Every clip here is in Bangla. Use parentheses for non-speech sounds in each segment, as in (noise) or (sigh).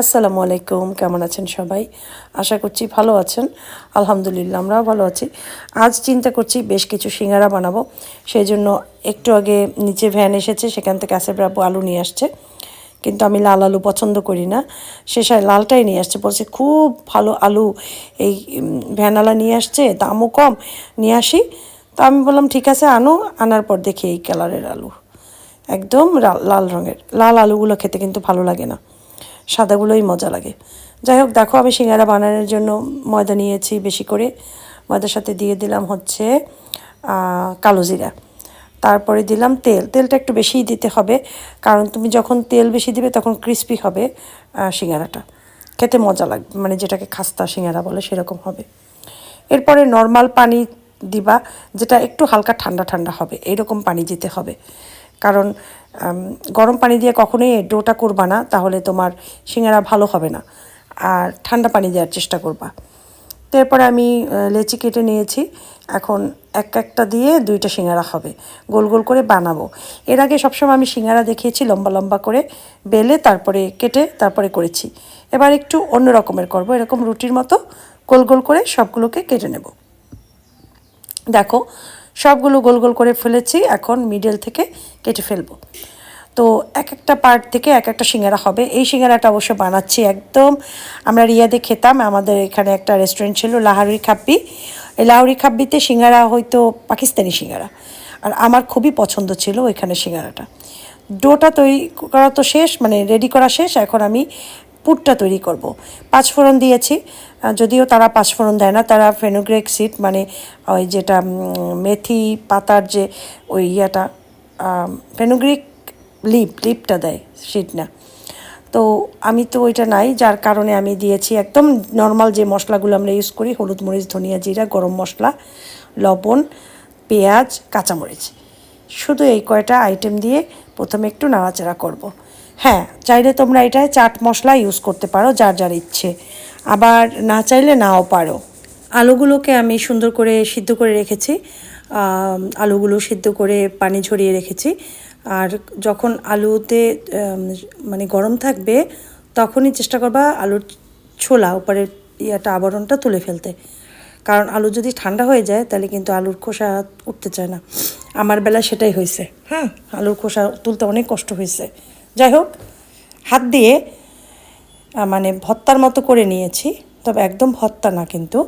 আসসালামু আলাইকুম, কেমন আছেন সবাই? আশা করছি ভালো আছেন। আলহামদুলিল্লাহ, আমরাও ভালো আছি। আজ চিন্তা করছি বেশ কিছু সিঙ্গারা বানাবো। সেই জন্য একটু আগে নিচে ভ্যান এসেছে, সেখান থেকে আসে আব্বু আলু নিয়ে আসছে। কিন্তু আমি লাল আলু পছন্দ করি না। শেষায় লালটাই নিয়ে আসছে, বলছে খুব ভালো আলু। এই ভ্যানালা নিয়ে আসছে, দামও কম। নিয়ে আসি। তো আমি বললাম, ঠিক আছে, আনো। আনার পর দেখি এই কালারের আলু। একদম লাল রঙের। লাল আলুগুলো খেতে কিন্তু ভালো লাগে না। সাদাগুলোই মজা লাগে। যাই হোক, দেখো আমি সিঙ্গারা বানানোর জন্য ময়দা নিয়েছি বেশি করে। ময়দার সাথে দিয়ে দিলাম হচ্ছে কালো জিরা। তারপরে দিলাম তেল। তেলটা একটু বেশিই দিতে হবে, কারণ তুমি যখন তেল বেশি দিবে তখন ক্রিস্পি হবে সিঙ্গারাটা। খেতে মজা লাগবে মানে যেটাকে খাস্তা সিঙ্গারা বলে সেরকম হবে। এরপরে নর্মাল পানি দিবা, যেটা একটু হালকা ঠান্ডা ঠান্ডা হবে, এরকম পানি দিতে হবে। কারণ গরম পানি দিয়ে কখনোই ডোটা করবা না, তাহলে তোমার সিঙ্গারা ভালো হবে না। আর ঠান্ডা পানি দেওয়ার চেষ্টা করবা। তারপরে আমি লেচি কেটে নিয়েছি। এখন এক একটা দিয়ে দুইটা সিঙ্গারা হবে। গোল গোল করে বানাবো। এর আগে সবসময় আমি সিঙ্গারা দেখিয়েছি, লম্বা লম্বা করে বেলে তারপরে কেটে তারপরে করেছি। এবার একটু অন্য রকমের করব, এরকম রুটির মতো গোল গোল করে সবগুলোকে কেটে নেব। দেখো সবগুলো গোল গোল করে ফেলেছি, এখন মিডল থেকে কেটে ফেলব। তো এক একটা পার্ট থেকে এক একটা সিঙ্গারা হবে। এই সিঙ্গারাটা অবশ্য বানাচ্ছি একদম। আমরা রিয়াদে খেতাম, আমাদের এখানে একটা রেস্টুরেন্ট ছিল লাহারি খাপ্পি এই লাহারি খাপ্পিতে সিঙ্গারা হয়তো পাকিস্তানি সিঙ্গারা। আর আমার খুবই পছন্দ ছিল ওইখানে সিঙ্গারাটা। ডোটা তৈরি করা তো শেষ মানে রেডি করা শেষ, এখন আমি পুরটা তৈরি করব। পাঁচফোড়ন দিয়েছি। যদিও তারা পাঁচফোড়ন দেয় না, তারা ফেনোগ্রেক সিড মানে ওই যেটা মেথি পাতার যে ওই ইয়াটা ফেনোগ্রিক লিপ, লিপটা দেয় সিড না। তো আমি তো ওইটা নাই, যার কারণে আমি দিয়েছি একদম নর্মাল যে মশলাগুলো আমরা ইউজ করি, হলুদ মরিচ, ধনিয়া জিরা, গরম মশলা, লবণ, পেঁয়াজ, কাঁচামরিচ। শুধু এই কয়টা আইটেম দিয়ে প্রথমে একটু নাড়াচাড়া করব। হ্যাঁ চাইলে তোমরা এটায় চাট মশলা ইউজ করতে পারো, যার যার ইচ্ছে। আবার না চাইলে নাও পারো। আলুগুলোকে আমি সুন্দর করে সিদ্ধ করে রেখেছি। আলুগুলো সিদ্ধ করে পানি ঝরিয়ে রেখেছি। আর যখন আলুতে মানে গরম থাকবে, তখনই চেষ্টা করবা আলুর ছোলা উপরের ইয়াটা, আবরণটা তুলে ফেলতে। কারণ আলু যদি ঠান্ডা হয়ে যায়, তাহলে কিন্তু আলুর খোসা উঠতে চায় না। আমার বেলা সেটাই হয়েছে হ্যাঁ আলুর খোসা তুলতে অনেক কষ্ট হয়েছে যাই হোক, হাত দিয়ে মানে ভত্তার মতো করে নিয়েছি, তবে একদম ভত্তা না কিন্তু,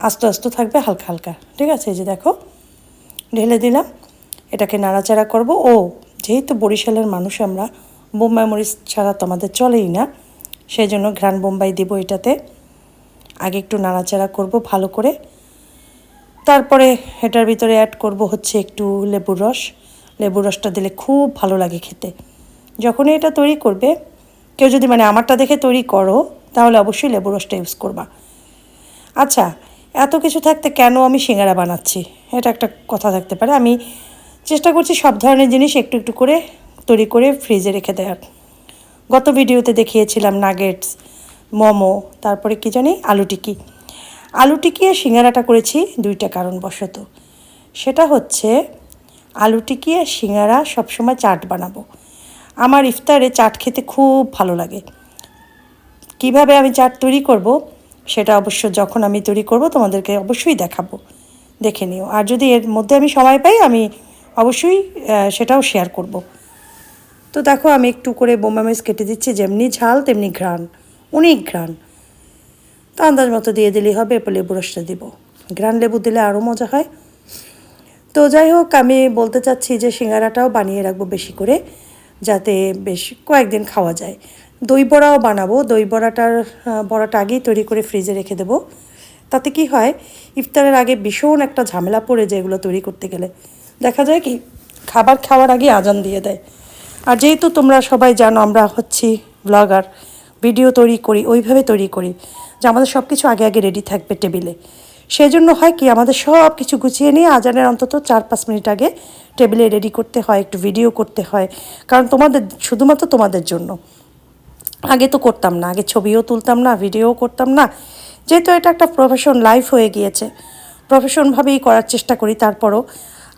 আস্তে আস্তে থাকবে হালকা হালকা, ঠিক আছে? এই যে দেখো, ঢেলে দিলাম, এটাকে নাড়াচাড়া করব। ও, যেহেতু বরিশালের মানুষ আমরা বোম্বাই মরিচ ছাড়া তো আমাদের চলেই না, সেই জন্য ঘ্রাণ বোম্বাই দিব এটাতে। আগে একটু নাড়াচাড়া করব ভালো করে। তারপরে এটার ভিতরে অ্যাড করব হচ্ছে একটু লেবুর রস। লেবুর রসটা দিলে খুব ভালো লাগে খেতে। যখনই এটা তৈরি করবে, কেউ যদি মানে আমারটা দেখে তৈরি করো, তাহলে অবশ্যই লেবুর রসটা ইউজ করবা। আচ্ছা এত কিছু থাকতে কেন আমি সিঙ্গারা বানাচ্ছি? এটা একটা কথা থাকতে পারে। আমি চেষ্টা করছি সব ধরনের জিনিস একটু একটু করে তৈরি করে ফ্রিজে রেখে দেওয়ার। গত ভিডিওতে দেখিয়েছিলাম নাগেটস মোমো, তারপরে কি জানি, আলু টিকি। আলু টিকি আর সিঙ্গারাটা করেছি দুইটা কারণবশত। সেটা হচ্ছে, আলু টিকি আর সিঙ্গারা সবসময় চাট বানাবো। আমার ইফতারে চাট খেতে খুব ভালো লাগে। কীভাবে আমি চাট তৈরি করব সেটা অবশ্য যখন আমি তৈরি করব তোমাদেরকে অবশ্যই দেখাবো। দেখে নিও। আর যদি এর মধ্যে আমি সময় পাই, আমি অবশ্যই সেটাও শেয়ার করব। তো দেখো, আমি একটু করে বোম্বা মরিচ কেটে দিচ্ছি, যেমনি ঝাল, তেমনি ঘ্রাণ। অনেক ঘ্রাণ। তো আন্দাজ মতো দিয়ে দিলেই হবে, এরপর লেবু রসটা দিব। ঘ্রাণ লেবু দিলে আরও মজা হয়। তো যাই হোক, আমি বলতে চাচ্ছি যে সিঙ্গারাটাও বানিয়ে রাখব বেশি করে। যাতে বেশ কয়েকদিন খাওয়া যায়। দই বড়াও বানাবো। দই বড়াটার বড়াটা আগেই তৈরি করে ফ্রিজে রেখে দেবো। তাতে কি হয়, ইফতারের আগে ভীষণ একটা ঝামেলা পড়ে যায় এগুলো তৈরি করতে গেলে। দেখা যায় কি, খাবার খাওয়ার আগে আজান দিয়ে দেয়। আর যেহেতু তোমরা সবাই জানো, আমরা হচ্ছি ব্লগার ভিডিও তৈরি করি, ওইভাবে তৈরি করি যে আমাদের সব কিছু আগে আগে রেডি থাকবে টেবিলে সেই জন্য হয় কি, আমাদের সব কিছু গুছিয়ে নিয়ে আজানের অন্তত চার পাঁচ মিনিট আগে টেবিলে রেডি করতে হয়, একটু ভিডিও করতে হয়। কারণ তোমাদের, শুধুমাত্র তোমাদের জন্য। আগে তো করতাম না, আগে ছবিও তুলতাম না ভিডিও করতাম না। যেহেতু এটা একটা প্রফেশন লাইফ হয়ে গিয়েছে। প্রফেশনভাবেই করার চেষ্টা করি, তারপরও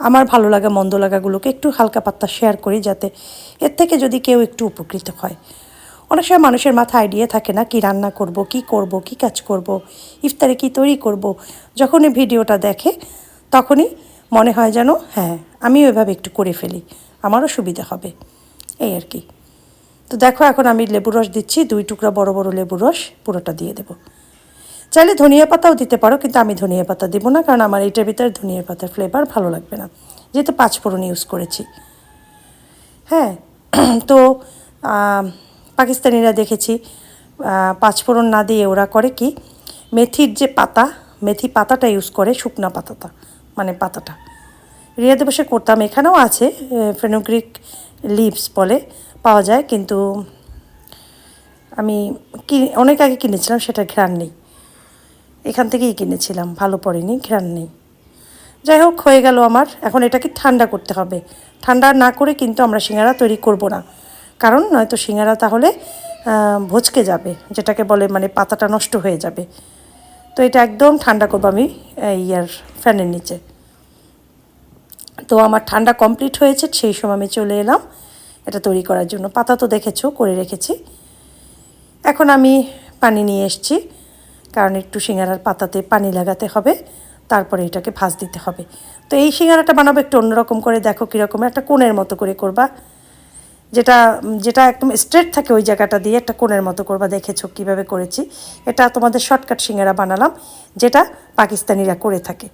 আমার ভালো লাগা, মন্দ লাগাগুলোকে একটু হালকা পাত্তা শেয়ার করি যাতে এর থেকে যদি কেউ একটু উপকৃত হয়। অনেক সময় মানুষের মাথায় আইডিয়া থাকে না, কি রান্না করব, কি করব, কি কাজ করব, ইফতারে কি তৈরি করব। যখনই ভিডিওটা দেখে, তখনই মনে হয় যেন হ্যাঁ আমিও ওইভাবে একটু করে ফেলি। আমারও সুবিধা হবে। এই আর কি। তো দেখো, এখন আমি লেবু রস দিচ্ছি, দুই টুকরা বড় বড় লেবু রস, পুরোটা দিয়ে দেবো। চাইলে ধনিয়া পাতাও দিতে পারো, কিন্তু আমি ধনিয়া পাতা দেবো না, কারণ আমার এইটার ভিতরে ধনিয়া পাতার ফ্লেভার ভালো লাগবে না। যেহেতু পাঁচফোড়ন ইউজ করেছি। হ্যাঁ (clears throat) তো পাকিস্তানিরা দেখেছি পাঁচফোড়ন না দিয়ে ওরা করে কি, মেথির যে পাতা, মেথি পাতাটা ইউজ করে শুকনা পাতাটা। মানে পাতাটা। রিয়াদে বসে করতাম, এখানেও আছে ফেনোগ্রিক লিভস বলে পাওয়া যায়, কিন্তু আমি অনেক আগে কিনেছিলাম সেটা ঘ্রাণ নেই। এখান থেকেই কিনেছিলাম, ভালো পড়েনি, ঘ্রাণ নেই। যাই হোক, হয়ে গেল আমার, এখন এটাকে ঠান্ডা করতে হবে। ঠান্ডা না করে কিন্তু আমরা সিঙ্গারা তৈরি করব না। কারণ নয়তো সিঙ্গারা তাহলে ভচকে যাবে, যেটাকে বলে মানে পাতাটা নষ্ট হয়ে যাবে। তো এটা একদম ঠান্ডা করব আমি ইয়ার ফ্যানের নিচে। তো আমার ঠান্ডা কমপ্লিট হয়েছে, সেই সময় আমি চলে এলাম এটা তৈরি করার জন্য। পাতা তো দেখেছ, করে রেখেছি। এখন আমি পানি নিয়ে এসেছি, কারণ একটু সিঙ্গারার পাতাতে পানি লাগাতে হবে, তারপরে এটাকে ভাজ দিতে হবে। তো এই সিঙ্গারাটা বানাবো একটু অন্যরকম করে, দেখো কীরকম, একটা কোণের মতো করে করবা। যেটা যেটা একদম স্ট্রেট থাকে ওই জায়গাটা দিয়ে একটা কোণের মতো করবা দেখেছ কীভাবে করেছি। এটা তোমাদের শর্টকাট সিঙ্গারা বানালাম, যেটা পাকিস্তানিরা করে থাকে।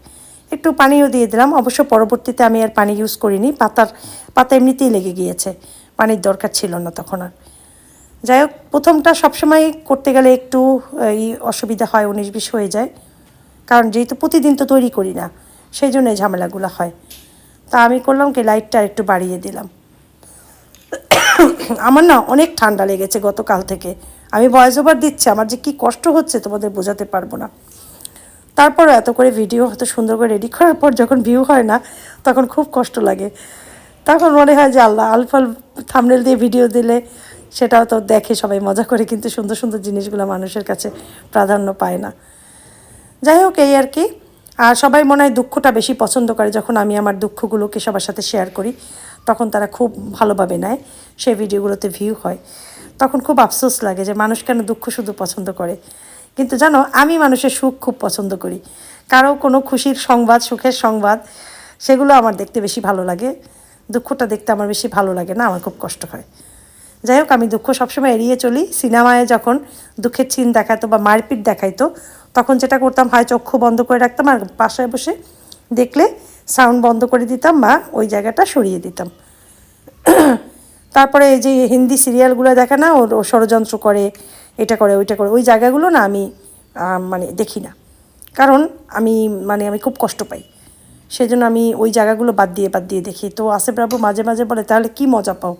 একটু পানিও দিয়ে দিলাম, অবশ্য পরবর্তীতে আমি আর পানি ইউজ করিনি, পাতার, পাতা এমনিতেই লেগে গিয়েছে, পানির দরকার ছিল না তখন আর। যাই হোক, প্রথমটা সবসময় করতে গেলে একটু এই অসুবিধা হয়, উনিশ বিশ হয়ে যায়। কারণ যেহেতু প্রতিদিন তো তৈরি করি না, সেই জন্য ঝামেলাগুলো হয়। তা আমি করলাম কি লাইটটা একটু বাড়িয়ে দিলাম। আমার না অনেক ঠান্ডা লেগেছে গতকাল থেকে। আমি ভয়েস ওভার দিচ্ছি, আমার যে কী কষ্ট হচ্ছে তোমাদের বোঝাতে পারব না। তারপর এত করে ভিডিও হয়তো সুন্দর করে রেডি করার পর যখন ভিউ হয় না, তখন খুব কষ্ট লাগে। তখন মনে হয় যে আল্লাহ আলফাল থামনেল দিয়ে ভিডিও দিলে সেটাও তো দেখে সবাই মজা করে, কিন্তু সুন্দর সুন্দর জিনিসগুলো মানুষের কাছে প্রাধান্য পায় না। যাই হোক, এই আর কি। আর সবাই মনে হয় দুঃখটা বেশি পছন্দ করে যখন আমি আমার দুঃখগুলোকে সবার সাথে শেয়ার করি। তখন তারা খুব ভালোভাবে নেয়, সেই ভিডিওগুলোতে ভিউ হয়। তখন খুব আফসোস লাগে যে মানুষ কেন দুঃখ শুধু পছন্দ করে। কিন্তু জানো, আমি মানুষের সুখ খুব পছন্দ করি। কারও কোনো খুশির সংবাদ, সুখের সংবাদ, সেগুলো আমার দেখতে বেশি ভালো লাগে। দুঃখটা দেখতে আমার বেশি ভালো লাগে না, আমার খুব কষ্ট হয়। যাই হোক, আমি দুঃখ সবসময় এড়িয়ে চলি। সিনেমায় যখন দুঃখের চিন দেখাতো বা মারপিট দেখাইতো, তখন যেটা করতাম, হয় চক্ষু বন্ধ করে রাখতাম আর পাশায় বসে দেখলে সাউন্ড বন্ধ করে দিতাম বা ওই জায়গাটা সরিয়ে দিতাম। তারপরে এই যে হিন্দি সিরিয়ালগুলো দেখে না, ওর ষড়যন্ত্র করে, এটা করে, ওইটা করে, ওই জায়গাগুলো না আমি মানে দেখি না। কারণ আমি মানে আমি খুব কষ্ট পাই। সেই জন্য আমি ওই জায়গাগুলো বাদ দিয়ে বাদ দিয়ে দেখি। তো আসিফ বাবু মাঝে মাঝে বলে, তাহলে কি মজা পাও?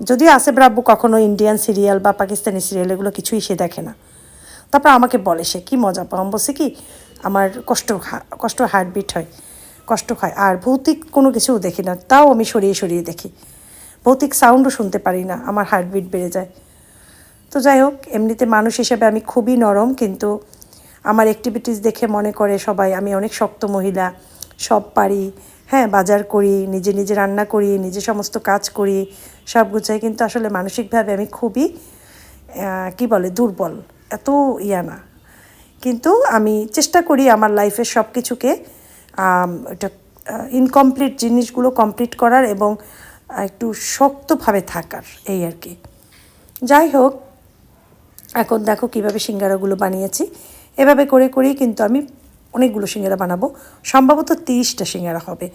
যদিও আসিফ রাব্বু কখনো ইন্ডিয়ান সিরিয়াল বা পাকিস্তানি সিরিয়াল এগুলো কিছুই সে দেখে না। তারপর আমাকে বলে সে, কি মজা পাও? আমি বলছি কি, আমার কষ্ট কষ্ট হার্টবিট হয়। কষ্ট হয় আর ভৌতিক কোনো কিছুও দেখি না, তাও আমি সরিয়ে সরিয়ে দেখি। ভৌতিক সাউন্ডও শুনতে পারি না, আমার হার্টবিট বেড়ে যায়। তো যাই হোক, এমনিতে মানুষ হিসেবে আমি খুবই নরম, কিন্তু আমার অ্যাক্টিভিটিস দেখে মনে করে সবাই, আমি অনেক শক্ত মহিলা, সব পারি। হ্যাঁ বাজার করি, নিজে নিজে রান্না করি, নিজে সমস্ত কাজ করি, সব গুছাই, কিন্তু আসলে মানসিকভাবে আমি খুবই কি বলে, দুর্বল। এত ইয়া না। কিন্তু আমি চেষ্টা করি আমার লাইফের সব কিছুকে এটা ইনকমপ্লিট জিনিসগুলো কমপ্লিট করার এবং একটু শক্তভাবে থাকার, এই আর কি। যাই হোক, এখন দেখো কীভাবে সিঙ্গারাগুলো বানিয়েছি। এভাবে করে করেই কিন্তু আমি অনেকগুলো সিঙ্গারা বানাবো। সম্ভবত তিরিশটা সিঙ্গারা হবে।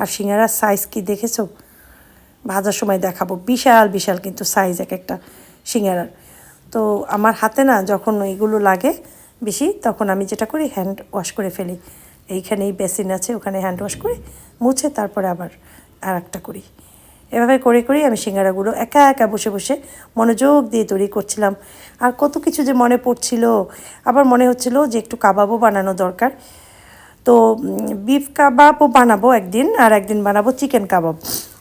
আর সিঙ্গারার সাইজ কি দেখেছ? ভাজার সময় দেখাবো। বিশাল বিশাল কিন্তু সাইজ এক একটা সিঙ্গারার। তো আমার হাতে না যখন এগুলো লাগে বেশি, তখন আমি যেটা করি হ্যান্ড ওয়াশ করে ফেলি। এইখানেই বেসিন আছে, ওখানে হ্যান্ড ওয়াশ করে মুছে তারপরে আবার আর একটা করি। এভাবে করে করেই আমি সিঙ্গারাগুলো একা একা বসে বসে মনোযোগ দিয়ে তৈরি করছিলাম। আর কত কিছু যে মনে পড়ছিল, আবার মনে হচ্ছিল যে একটু কাবাবও বানানো দরকার। তো বিফ কাবাবও বানাবো একদিন আর একদিন বানাবো চিকেন কাবাব।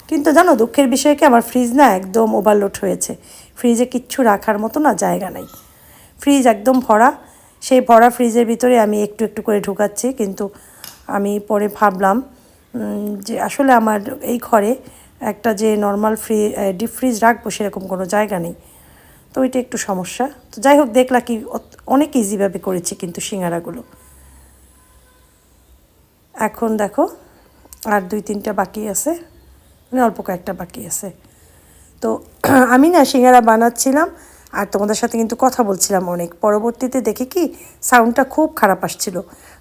কিন্তু জানো, দুঃখের বিষয় কি, আমার ফ্রিজ না একদম ওভারলোড হয়েছে। ফ্রিজে কিচ্ছু রাখার মতো না জায়গা নাই। ফ্রিজ একদম ভরা সেই ভরা ফ্রিজের ভিতরে আমি একটু একটু করে ঢুকাচ্ছি, কিন্তু আমি পরে ভাবলাম যে আসলে আমার এই ঘরে একটা যে নর্মাল ফ্রি ডিপ ফ্রিজ রাখব সেরকম কোনো জায়গা নেই। তো ওইটা একটু সমস্যা। তো যাই হোক দেখলা কি অনেক ইজিভাবে করেছি কিন্তু সিঙ্গারাগুলো। এখন দেখো, আর দুই তিনটা বাকি আছে মানে অল্প কয়েকটা বাকি আছে। তো (clears throat) আমি না সিঙ্গারা বানাচ্ছিলাম আর তোমাদের সাথে কিন্তু কথা বলছিলাম অনেক। পরবর্তীতে দেখি কি সাউন্ডটা খুব খারাপ আসছিল।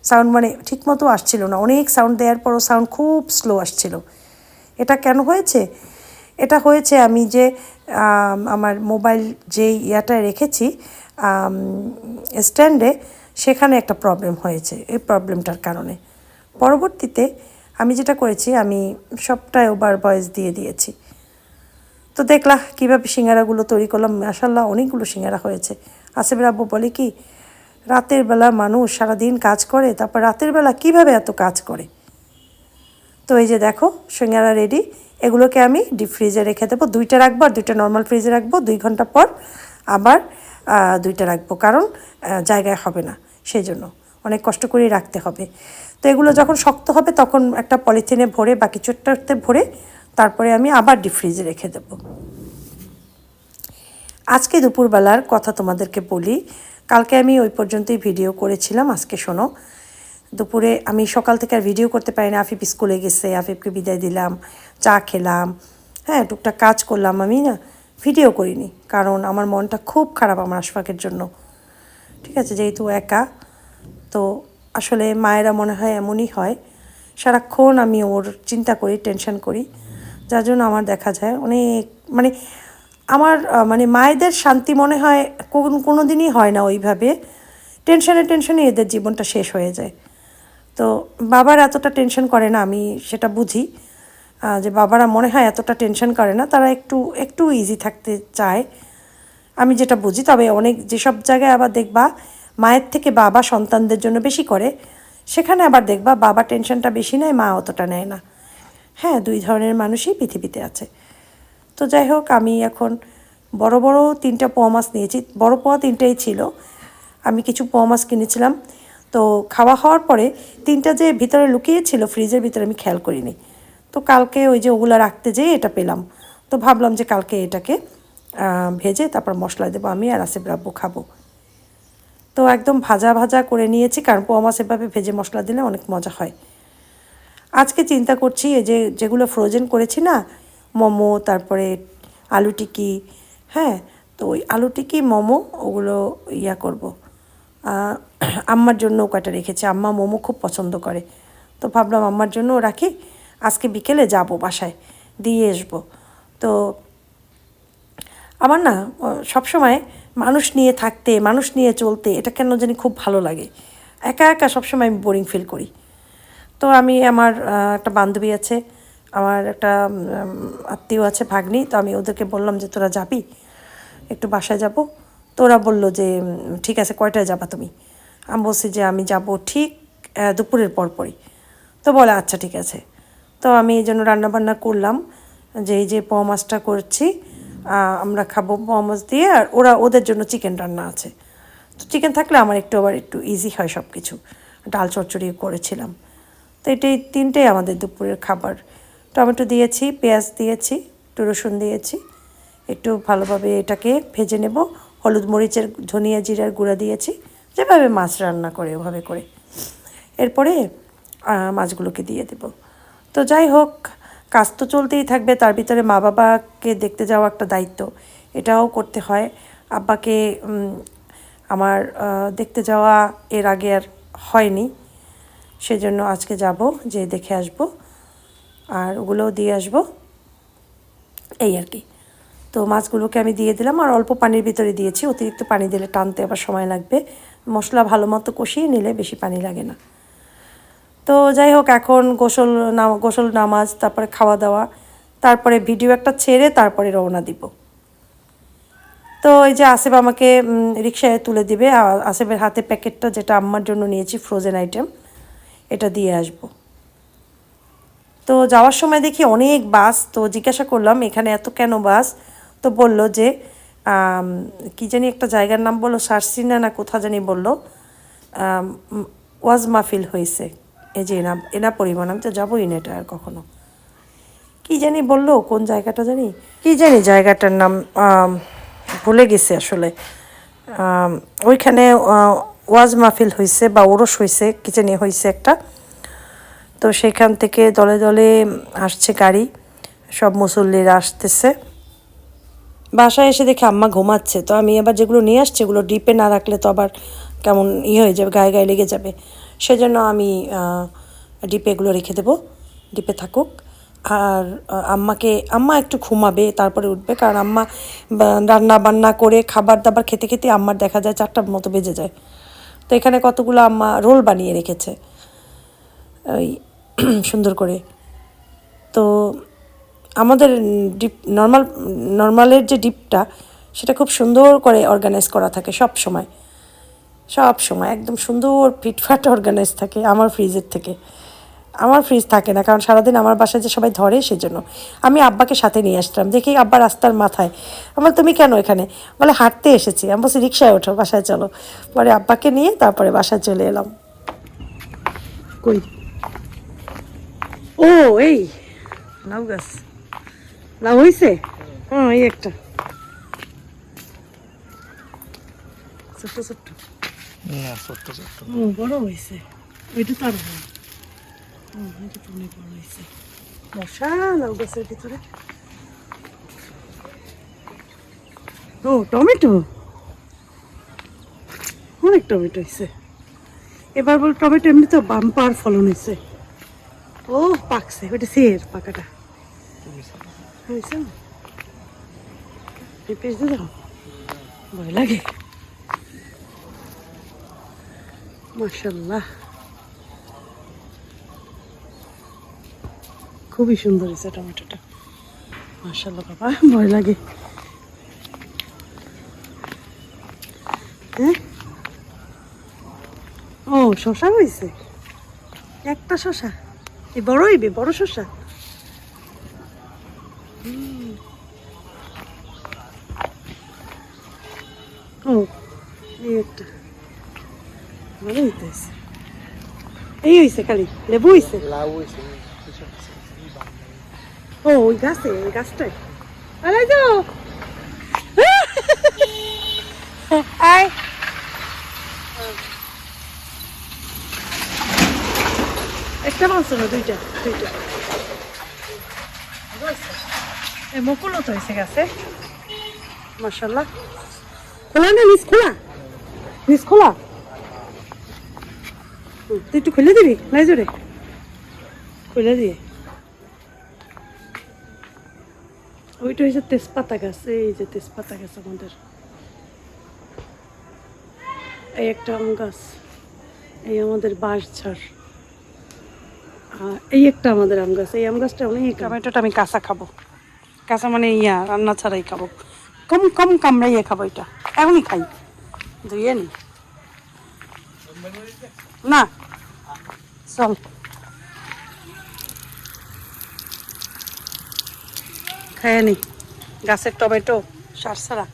সাউন্ড মানে ঠিকমতো আসছিল না। অনেক সাউন্ড দেওয়ার পরও সাউন্ড খুব স্লো আসছিল। এটা কেন হয়েছে? এটা হয়েছে আমি যে আমার মোবাইল যে ইয়াটায় রেখেছি স্ট্যান্ডে সেখানে একটা প্রবলেম হয়েছে এই প্রবলেমটার কারণে। পরবর্তীতে আমি যেটা করেছি, আমি সবটাই ওভার ভয়েস দিয়ে দিয়েছি। তো দেখলা কীভাবে সিঙ্গারাগুলো তৈরি করলাম। মাসাল্লাহ অনেকগুলো সিঙ্গারা হয়েছে। আসিফের আব্বু বলে কি, রাতের বেলা মানুষ সারাদিন কাজ করে, তারপর রাতের বেলা কীভাবে এত কাজ করে? তো এই যে দেখো, সিঙ্গারা রেডি এগুলোকে আমি ডিপ ফ্রিজে রেখে দেবো। দুইটা রাখব আর দুইটা নর্মাল ফ্রিজে রাখব। দুই ঘণ্টা পর আবার দুইটা রাখব, কারণ জায়গায় হবে না সেই জন্য অনেক কষ্ট করেই রাখতে হবে। তো এগুলো যখন শক্ত হবে, তখন একটা পলিথিনে ভরে বাকি চোট্টাতে ভরে তারপরে আমি আবার ডিপ ফ্রিজে রেখে দেবো। আজকে দুপুরবেলার কথা তোমাদেরকে বলি, কালকে আমি ওই পর্যন্তই ভিডিও করেছিলাম, আজকে শোনো। দুপুরে আমি সকাল থেকে আর ভিডিও করতে পারি না, আফিফ স্কুলে গেছে, আফিফকে বিদায় দিলাম, চা খেলাম হ্যাঁ টুকটাক কাজ করলাম, আমি না ভিডিও করিনি, কারণ আমার মনটা খুব খারাপ আমার আশফাকের জন্য। ঠিক আছে, যেহেতু একা, তো আসলে মায়েরা মনে হয় এমনই হয়। সারাক্ষণ আমি ওর চিন্তা করি টেনশন করি। যার জন্য আমার দেখা যায়। অনেক মানে আমার মানে মায়েদের শান্তি মনে হয় কোন কোনো দিনই হয় না ওইভাবে। টেনশনে টেনশনে এদের জীবনটা শেষ হয়ে যায়। তো বাবার এতটা টেনশন করে না, আমি সেটা বুঝি। যে বাবারা মনে হয় এতটা টেনশন করে না, তারা একটু একটু ইজি থাকতে চায়। আমি যেটা বুঝি, তবে অনেক, যেসব জায়গায় আবার দেখবা মায়ের থেকে বাবা সন্তানদের জন্য বেশি করে, সেখানে আবার দেখবা বাবা টেনশনটা বেশি নেয়, মা অতটা নেয় না। হ্যাঁ দুই ধরনের মানুষই পৃথিবীতে আছে। তো যাই হোক আমি এখন বড় বড় তিনটা পোয়া মাছ নিয়েছি। বড় পোয়া তিনটাই ছিল। আমি কিছু পোয়া মাছ কিনেছিলাম। তো খাওয়া হওয়ার পরে তিনটা যে ভিতরে লুকিয়েছিল ফ্রিজের ভিতরে আমি খেয়াল করিনি। তো কালকে ওই যে ওগুলো রাখতে যেয়ে এটা পেলাম। তো ভাবলাম যে কালকে এটাকে ভেজে তারপর মশলা দেবো আমি আর আসিফ রাব্বু খাব। তো একদম ভাজা ভাজা করে নিয়েছি, কারণ পোয়া মাছ এভাবে ভেজে মশলা দিলে অনেক মজা হয়। আজকে চিন্তা করছি এই যে যেগুলো ফ্রোজেন করেছি না, মোমো, তারপরে আলু টিকি হ্যাঁ তো ওই আলু টিকি, মোমো, ওগুলো ইয়া করব। আম্মার জন্য কয়টা রেখেছি, আম্মা মোমো খুব পছন্দ করে। তো ভাবলাম আম্মার জন্য রাখি, আজকে বিকেলে যাব বাসায়, দিয়ে আসব। তো আমার না সব সময় মানুষ নিয়ে থাকতে, মানুষ নিয়ে চলতে, এটা কেন জানি খুব ভালো লাগে। একা একা সবসময় আমি বোরিং ফিল করি। তো আমি আমার একটা বান্ধবী আছে, আমার একটা আত্মীয় আছে, ভাগ্নি, তো আমি ওদেরকে বললাম যে তোরা যাবি, একটু বাসায় যাব। তো ওরা বলল যে ঠিক আছে, কয়টায় যাবা তুমি? আমি বলছি যে আমি যাব ঠিক দুপুরের পর পরই। তো বলে আচ্ছা ঠিক আছে। তো আমি এই জন্য রান্নাবান্না করলাম, যে এই যে পোয়া মাছটা করছি আমরা খাব পোয়া মাছ দিয়ে, আর ওরা, ওদের জন্য চিকেন রান্না আছে। তো চিকেন থাকলে আমার একটু, আবার একটু ইজি হয় সব কিছু ডাল চচ্চড়ি করেছিলাম। তো এটাই তিনটেই আমাদের দুপুরের খাবার। টমেটো দিয়েছি, পেঁয়াজ দিয়েছি, একটু রসুন দিয়েছি। একটু ভালোভাবে এটাকে ভেজে নেব। হলুদ মরিচের ধনিয়া জিরার গুঁড়া দিয়েছি। যেভাবে মাছ রান্না করে, ওভাবে করে। এরপরে মাছগুলোকে দিয়ে দেব। তো যাই হোক, কাজ তো চলতেই থাকবে। তার ভিতরে মা বাবাকে দেখতে যাওয়া একটা দায়িত্ব। এটাও করতে হয়। আব্বাকে আমার দেখতে যাওয়া এর আগে আর হয়নি। সেজন্য আজকে যাব, যে দেখে আসব। আর ওগুলোও দিয়ে আসব। এই আর কি। তো মাছগুলোকে আমি দিয়ে দিলাম, আর অল্প পানির ভিতরে দিয়েছি। অতিরিক্ত পানি দিলে টানতে আবার সময় লাগবে। মশলা ভালো মতো কষিয়ে নিলে বেশি পানি লাগে না। তো যাই হোক, এখন গোসল নাম গোসল নামাজ, তারপরে খাওয়া দাওয়া তারপরে ভিডিও একটা ছেড়ে তারপরে রওনা দিব। তো এই যে আসিফ আমাকে রিক্সায় তুলে দিবে। আর আসিফের হাতে প্যাকেটটা যেটা আম্মার জন্য নিয়েছি ফ্রোজেন আইটেম এটা দিয়ে আসব। তো যাওয়ার সময় দেখি অনেক বাস, তো জিজ্ঞাসা করলাম, এখানে এত কেন বাস? তো বলল যে কি জানি একটা জায়গার নাম বলল, সারসিনা না কোথা জানি বলল ওয়াজ মাহফিল হয়েছে। এই যে এনা এনা পরিমাণ, আমি তো যাবোই না এটা আর কখনো। কি জানি বলল, কোন জায়গাটা জানি? কি জানি জায়গাটার নাম ভুলে গেছি আসলে। ওইখানে ওয়াজ মাহফিল হয়েছে বা ওরস হয়েছে কিচেনে হয়েছে একটা। তো সেখান থেকে দলে দলে আসছে গাড়ি, সব মুসল্লিরা আসতেছে। বাসায় এসে দেখে আম্মা ঘুমাচ্ছে, তো আমি আবার যেগুলো নিয়ে আসছি এগুলো ডিপে না রাখলে তো আবার কেমন ই হয়ে যাবে, গায়ে গায়ে লেগে যাবে। সেজন্য আমি ডিপে এগুলো রেখে দেবো ডিপে থাকুক। আর আম্মাকে, আম্মা একটু ঘুমাবে, তারপরে উঠবে, কারণ আম্মা রান্না বান্না করে খাবার দাবার খেতে খেতে আম্মার দেখা যায় চারটার মতো বেজে যায়। তো এখানে কতগুলো আম্মা রোল বানিয়ে রেখেছে? ওই (clears throat) সুন্দর করে। তো আমাদের ডিপ, নর্মাল, নর্মালের যে ডিপটা, সেটা খুব সুন্দর করে অর্গানাইজ করা থাকে সব সময়। সব সময়, একদম সুন্দর ফিটফাট অর্গানাইজ থাকে আমার ফ্রিজের থেকে। আমার ফ্রিজ থাকে না কারণ সারাদিন আমার বাসায় যে সবাই ধরে সেজন্য। আমি আব্বাকে সাথে নিয়ে আসতাম দেখি আব্বা রাস্তার মাথায়। আমার তুমি কেন এখানে? বলে হাঁটতে এসেছি। আমি বলছি রিক্সায় ওঠো বাসায় চলো। পরে আব্বাকে নিয়ে তারপরে বাসায় চলে এলাম। কই? ও এই লাউ গাছ। লাউ হয়েছে হ্যাঁ এই একটা। ছোট্ট ছোট্ট। না ছোট্ট ছোট্ট। বড় হয়েছে ওইটা তার গাছের ভিতরে ও, টমেটো? অনেক টমেটো হয়েছে এবার বল, টমেটো এমনি তো বাম্পার ফলন হয়েছে ও, পাকছে ওটা সের পাকাটা। হয়েছে না? ভয় লাগে। মাশাল্লাহ খুবই সুন্দর হয়েছে টমেটোটা। মাশাল্লাহ বাবা, ভয় লাগে। হ্যাঁ? ও শশা হয়েছে? একটা শশা এই বড় হইবে, বড় শশা। ও, এই একটা। ভালো হইতেছে। এই হইছে খালি, লেবু হইছে? লাউ হয়েছে ও ওই গাছে ওই গাছটাই আরে তো আয়। একটা মাছ না দুইটা দুইটা। মুকুলও তো হয়েছে গাছে। মার্শাল্লাহ খোলা না নিচ খোলা? নিচ খোলা? তুই একটু খুলে দিবি? নাই জোরে? খুলে দিয়ে। ওইটা হচ্ছে তেজপাতা গাছ, এই যে তেজপাতা গাছ আমাদের। এই একটা আম গাছ, এই আমাদের বাঁশ আর এই একটা আমাদের আম গাছ, এই আম গাছটা অনেক টমেটোটা আমি কাঁচা খাব। কাঁচা মানে ইয়া, রান্না ছাড়াই খাব। কম কম কামড়াইয়ে খাব এটা। এখনই খাই। ধুইয়ে নি। না, চল। খায় নি। গাছের টমেটো, সার ছাড়া।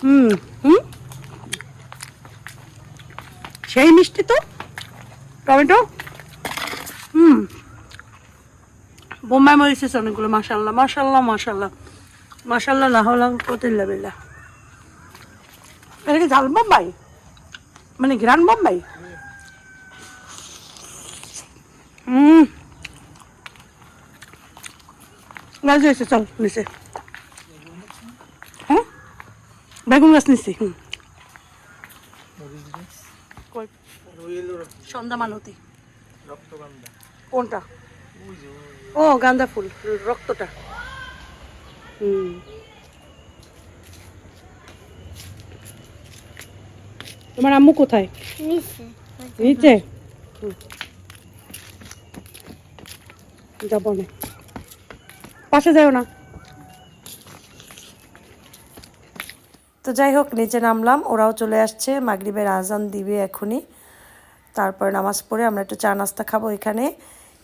হুম হুম। সেই মিষ্টি তো, টমেটো। হুম। বোম্বাই মরিচেস অনেকগুলো মাসাল্লাহ মাসাল্লাহ মাসাল্লাহ মাসাল্লাহ লাহ লাহ কতিল্লা বিল্লা এটা কি ঝাল বোম্বাই? মানে গ্রান বোম্বাই হুম হয়েছে চল নিচে। হ্যাঁ? বেগুন গাছ নিচ্ছি হুম। সন্ধ্যা মালতী। কোনটা? ও গাঁদা ফুল রক্তটা। হুম। তোমার আম্মু কোথায়? নিচে। নিচে। যাব না পাশে যাও না। তো যাই হোক, নিচে নামলাম, ওরাও চলে আসছে, মাগরিবের আজান দিবে এখনই। তারপর নামাজ পড়ে আমরা একটু চা নাস্তা খাব এখানে,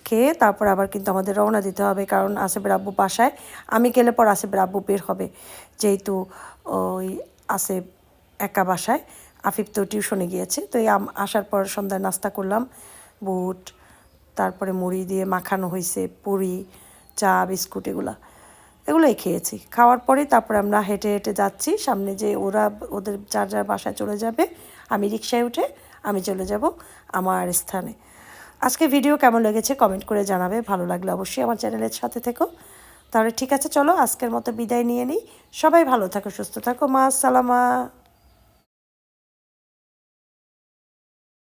খেয়ে তারপর আবার কিন্তু আমাদের রওনা দিতে হবে, কারণ আসিফের আব্বু বাসায়। আমি গেলে পর আসিফের আব্বু বের হবে, যেহেতু ওই আসিফ একা বাসায়, আফিফ তো টিউশনে গিয়েছে। তো এই আসার পর সন্ধ্যায় নাস্তা করলাম, বুট, তারপরে মুড়ি দিয়ে মাখানো হয়েছে, পুরি চা, বিস্কুট এগুলা, এগুলোই খেয়েছি। খাওয়ার পরে তারপরে আমরা হেঁটে হেঁটে যাচ্ছি। সামনে যে ওরা, ওদের যার যার বাসায় চলে যাবে, আমি রিক্সায় উঠে আমি চলে যাব আমার স্থানে। আজকে ভিডিও কেমন লেগেছে কমেন্ট করে জানাবে। ভালো লাগলে অবশ্যই আমার চ্যানেলের সাথে থেকো। তাহলে ঠিক আছে, চলো আজকের মতো বিদায় নিয়ে নিই। সবাই ভালো থাকো, সুস্থ থাকো, মা, সালামা।